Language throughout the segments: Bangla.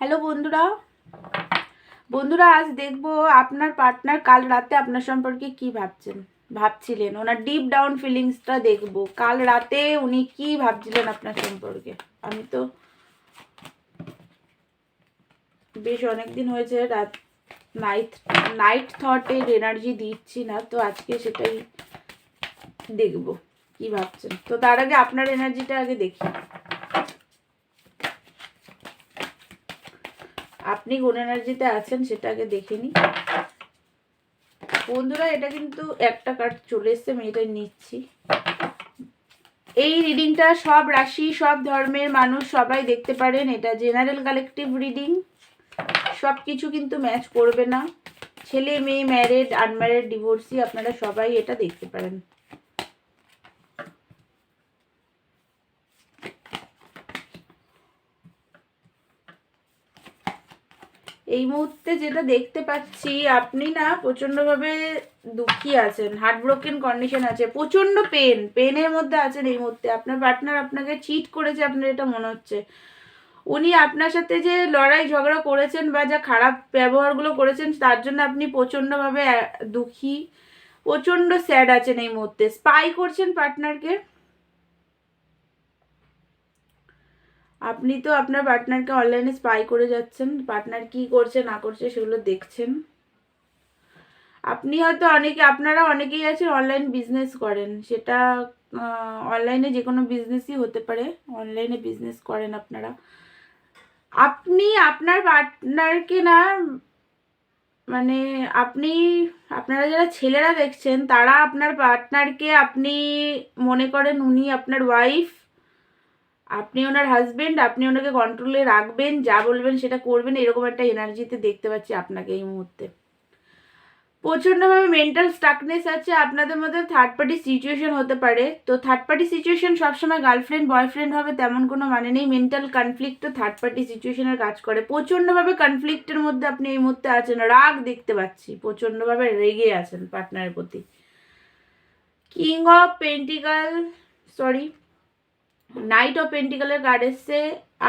হ্যালো বন্ধুরা। বন্ধুরা, আজ দেখব আপনার পার্টনার কাল রাতে আপনার সম্পর্কে কি ভাবছেন? ভাবছিলেন? ওনার ডিপ ডাউন ফিলিংসটা দেখব। কাল রাতে উনি কি ভাবছিলেন আপনার সম্পর্কে? আমি তো বেশ অনেক দিন হয়েছে, রাত নাইট নাইট থটের এনার্জি দিচ্ছি না, তো আজকে সেটাই দেখব, কি ভাবছেন? তো তার আগে আপনার এনার্জিটা আগে দেখি। আপনি কোন এনার্জিতে আছেন, সেটা আগে দেখে নিই বন্ধুরা, এটা কিন্তু একটা কার্ড চলে এসছে, আমি এটা নিচ্ছি। এই রিডিংটা সব রাশি, সব ধর্মের মানুষ সবাই দেখতে পারেন। এটা জেনারেল কালেকটিভ রিডিং সব কিছু কিন্তু ম্যাচ করবে না। ছেলে, মেয়ে ম্যারেড আনম্যারেড ডিভোর্সি আপনারা সবাই এটা দেখতে পারেন। এই মুহূর্তে যেটা দেখতে পাচ্ছি, আপনি না প্রচণ্ডভাবে দুঃখী আছেন হার্ট ব্রোকেন কন্ডিশন আছে, প্রচণ্ড পেন পেনের মধ্যে আছেন এই মুহূর্তে। আপনার পার্টনার আপনাকে চিট করেছে, আপনার এটা মনে হচ্ছে। উনি আপনার সাথে যে লড়াই ঝগড়া করেছেন বা যা খারাপ ব্যবহারগুলো করেছেন, তার জন্য আপনি প্রচণ্ডভাবে দুঃখী, প্রচণ্ড স্যাড আছেন এই মুহূর্তে। স্পাই করছেন পার্টনারকে আপনি তো আপনার পার্টনারকে অনলাইনে স্পাই করে যাচ্ছেন পার্টনার কি করছে, না করছে সেগুলো দেখছেন। আপনি হয়তো অনেকে, আপনারা অনেকেই আছেন অনলাইন বিজনেস করেন, সেটা অনলাইনে যে কোনো বিজনেসই হতে পারে অনলাইনে বিজনেস করেন আপনারা। আপনি আপনার পার্টনারকে না মানে আপনি, আপনারা যারা ছেলেরা দেখছেন, তারা আপনার পার্টনারকে আপনি মনে করেন উনি আপনার ওয়াইফ আপনি ওনার হাজবেন্ড আপনি ওনাকে কন্ট্রোলে রাখবেন, যা বলবেন সেটা করবেন, এরকম একটা এনার্জিতে দেখতে পাচ্ছি আপনাকে এই মুহূর্তে। প্রচণ্ডভাবে মেন্টাল স্টাকনেস আছে, আপনাদের মধ্যে থার্ড পার্টি সিচুয়েশন হতে পারে। তো থার্ড পার্টি সিচুয়েশন সবসময় গার্লফ্রেন্ড বয়ফ্রেন্ড হবে, তেমন কোনো মানে নেই। মেন্টাল কনফ্লিক্টও থার্ড পার্টি সিচুয়েশনের কাজ করে। প্রচণ্ডভাবে কনফ্লিক্টের মধ্যে আপনি এই মুহূর্তে আছেন, রাগ দেখতে পাচ্ছি। প্রচণ্ডভাবে রেগে আছেন পার্টনারের প্রতি। King of pentacles sorry knight of পেন্টিকালের card এসছে।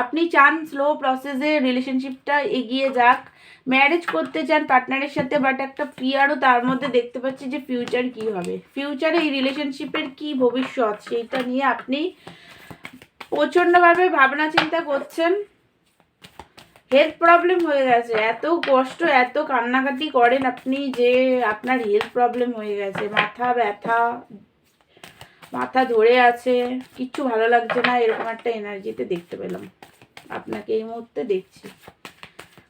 আপনি চান স্লো প্রসেসে রিলেশনশিপটা এগিয়ে যাক। ম্যারেজ করতে চান পার্টনারের সাথে বাট একটা ফিয়ারও তার মধ্যে দেখতে পাচ্ছি যে ফিউচার কি হবে। ফিউচারে এই রিলেশনশিপের কি ভবিষ্যৎ, সেইটা নিয়ে আপনি প্রচণ্ডভাবে ভাবনা চিন্তা করছেন। হেলথ প্রবলেম হয়ে গেছে। এত কষ্ট, এত কান্নাকাটি করেন আপনি যে আপনার হেলথ প্রবলেম হয়ে গেছে। মাথা ব্যথা মাথা ধরে আছে, কিচ্ছু ভালো লাগছে না, এরকম একটা এনার্জিতে দেখতে পেলাম। আপনাকে এই মুহূর্তে দেখছি।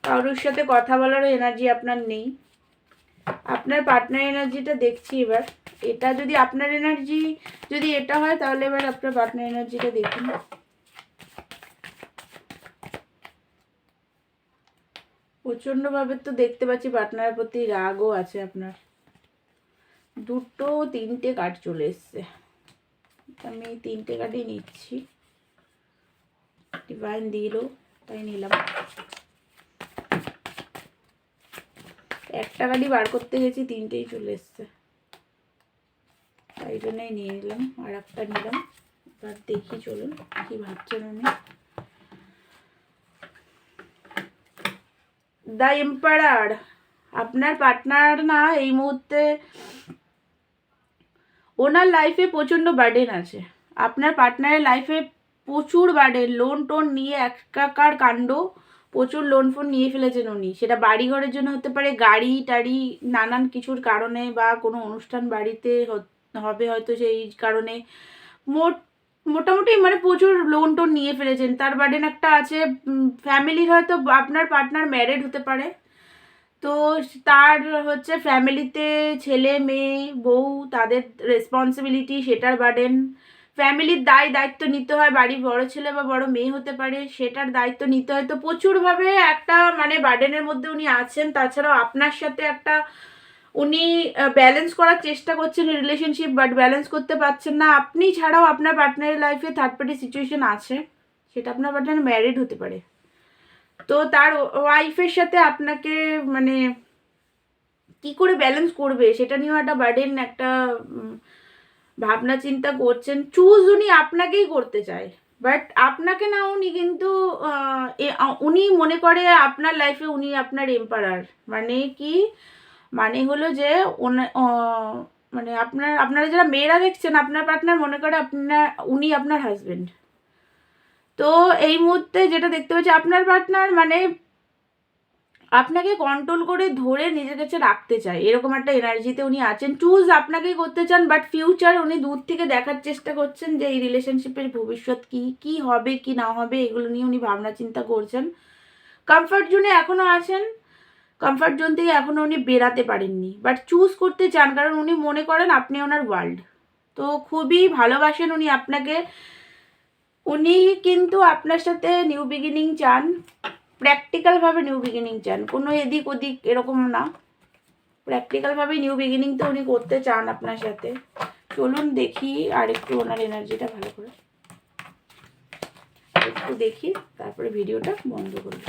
কারোর সাথে কথা বলারও এনার্জি আপনার নেই। আপনার পার্টনার এনার্জিটা দেখছি এবার। এটা যদি আপনার এনার্জি যদি এটা হয়, তাহলে এবার আপনার পার্টনার এনার্জিটা দেখুন। প্রচণ্ডভাবে তো দেখতে পাচ্ছি পার্টনারের প্রতি রাগও আছে আপনার। দুটো তিনটে কার্ড চলে এসছে। আমি তিনটে কার্ডই নিচ্ছি। ডিভাইন দিল, তাই নিলাম। একটা কার্ডই বার করতে গেছি, তিনটেই চলে এসছে। তাই জন্যই নিয়ে নিলাম, আর একটা নিলাম। এবার দেখি চলুন, কি ভাবছেন উনি দ্য এম্পারার আপনার পার্টনার না এই মুহূর্তে ওনার লাইফে প্রচণ্ড বার্ডেন আছে। আপনার পার্টনারের লাইফে প্রচুর বার্ডেন লোন টোন নিয়ে একাকার কাণ্ড, প্রচুর লোন ফোন নিয়ে ফেলেছেন উনি। সেটা বাড়িঘরের জন্য হতে পারে, গাড়ি টাড়ি, নানান কিছুর কারণে বা কোনো অনুষ্ঠান বাড়িতে হবে হয়তো সেই কারণে। মোট, মোটামুটি মানে প্রচুর লোন টোন নিয়ে ফেলেছেন। তার বার্ডেন একটা আছে ফ্যামিলির হয়তো আপনার পার্টনার ম্যারেড হতে পারে। তো তার হচ্ছে ফ্যামিলিতে ছেলে, মেয়ে, বউ, তাদের রেসপন্সিবিলিটি সেটার বার্ডেন ফ্যামিলির দায় দায়িত্ব নিতে হয় বাড়ির বড় ছেলে বা বড় মেয়ে হতে পারে, সেটার দায়িত্ব নিতে হয়। তো প্রচুরভাবে একটা মানে বার্ডেনের মধ্যে উনি আছেন। তাছাড়াও আপনার সাথে একটা উনি ব্যালেন্স করার চেষ্টা করছেন রিলেশনশিপ বাট ব্যালেন্স করতে পারছেন না। আপনি ছাড়াও আপনার পার্টনারের লাইফে থার্ড পার্টি সিচুয়েশন আছে। সেটা আপনার পার্টনার ম্যারিড হতে পারে। তো তার ওয়াইফের সাথে আপনাকে মানে কি করে ব্যালেন্স করবে? সেটা নিয়েও একটা বার্ডেন একটা ভাবনা চিন্তা করছেন। চুজ উনি আপনাকেই করতে চায়। বাট আপনাকে না, উনি কিন্তু উনি মনে করে আপনার লাইফে উনি আপনার এম্পারার মানে কি? মানে হলো যে মানে আপনার, আপনারা যারা মেয়েরা দেখছেন, আপনার পার্টনার মনে করে আপনার, উনি আপনার হাজবেন্ড তো এই মুহূর্তে যেটা দেখতে পাচ্ছি, আপনার পার্টনার মানে আপনাকে কন্ট্রোল করে ধরে নিজের কাছে রাখতে চায়। এরকম একটা এনার্জিতে উনি আছেন। চুজ আপনাকেই করতে চান বাট ফিউচার উনি দূর থেকে দেখার চেষ্টা করছেন যে এই রিলেশনশিপের ভবিষ্যৎ কি কি হবে, কি না হবে, এগুলো নিয়ে উনি ভাবনা চিন্তা করছেন। কমফর্ট জোনে এখনও আছেন। কমফর্ট জোন থেকে এখনও উনি বেরাতে পারেননি। বাট চুজ করতে চান, কারণ উনি মনে করেন আপনি ওনার ওয়ার্ল্ড তো খুবই ভালোবাসেন উনি আপনাকে। উনি কিন্তু আপনার সাথে নিউ বিগিনিং চান প্র্যাকটিক্যালভাবে নিউ বিগিনিং চান, কোনো এদিক ওদিক এরকম না। প্র্যাকটিক্যালভাবে নিউ বিগিনিং তো উনি করতে চান আপনার সাথে। চলুন দেখি আর একটু ওনার এনার্জিটা ভালো করে। একটু দেখি, তারপরে ভিডিওটা বন্ধ করব।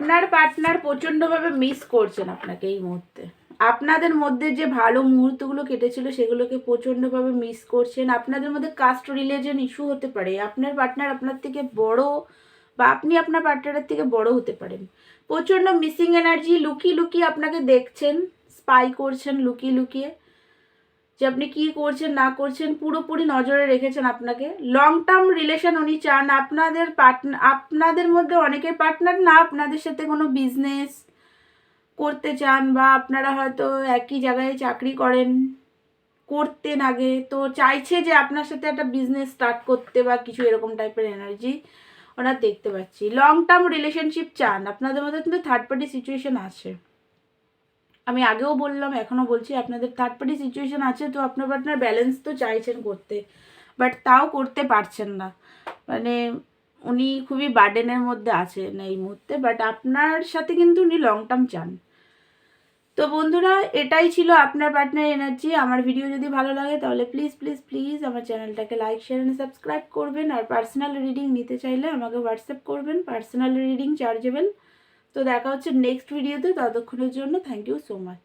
আপনার পার্টনার প্রচণ্ডভাবে মিস করছেন আপনাকে এই মুহূর্তে। আপনাদের মধ্যে যে ভালো মুহূর্তগুলো কেটেছিল, সেগুলোকে প্রচণ্ডভাবে মিস করছেন। আপনাদের মধ্যে কাস্ট রিলেশন ইস্যু হতে পারে। আপনার পার্টনার আপনার থেকে বড় বা আপনি আপনার পার্টনারের থেকে বড় হতে পারেন। প্রচণ্ড মিসিং এনার্জি লুকিয়ে লুকিয়ে আপনাকে দেখছেন স্পাই করছেন, লুকিয়ে লুকিয়ে। যে আপনি কি করছেন, না করছেন, পুরোপুরি নজরে রেখেছেন আপনাকে। লং টার্ম রিলেশন উনি চান, আপনাদের পার্টনার আপনাদের মধ্যে অনেকের পার্টনার না, আপনাদের সাথে কোনো বিজনেস করতে চান বা আপনারা হয়তো একই জায়গায় চাকরি করেন, করতেন আগে, তো চাইছে যে আপনার সাথে একটা বিজনেস স্টার্ট করতে বা কিছু এরকম টাইপের এনার্জি ওনার দেখতে পাচ্ছি। লং টার্ম রিলেশনশিপ চান, আপনাদের মধ্যে কিন্তু থার্ড পার্টি সিচুয়েশন আছে। আমি আগেও বললাম, এখনও বলছি, আপনাদের থার্ড পার্টি সিচুয়েশান আছে, তো আপনার পার্টনার ব্যালেন্স তো চাইছেন করতে বাট তাও করতে পারছেন না। মানে উনি খুবই বার্ডেনের মধ্যে আছেন এই মুহূর্তে বাট আপনার সাথে কিন্তু উনি লং টার্ম চান। তো বন্ধুরা, এটাই ছিল আপনার পার্টনার এনার্জি আমার ভিডিও যদি ভালো লাগে, তাহলে প্লিজ প্লিজ প্লিজ আমার চ্যানেলটাকে লাইক শেয়ার অ্যান্ড সাবস্ক্রাইব করবেন, আর পার্সোনাল রিডিং নিতে চাইলে আমাকে হোয়াটসঅ্যাপ করবেন পার্সোনাল রিডিং চার্জেবল তো দেখা হচ্ছে নেক্সট ভিডিওতে ততক্ষণের জন্য থ্যাংক ইউ সো মাচ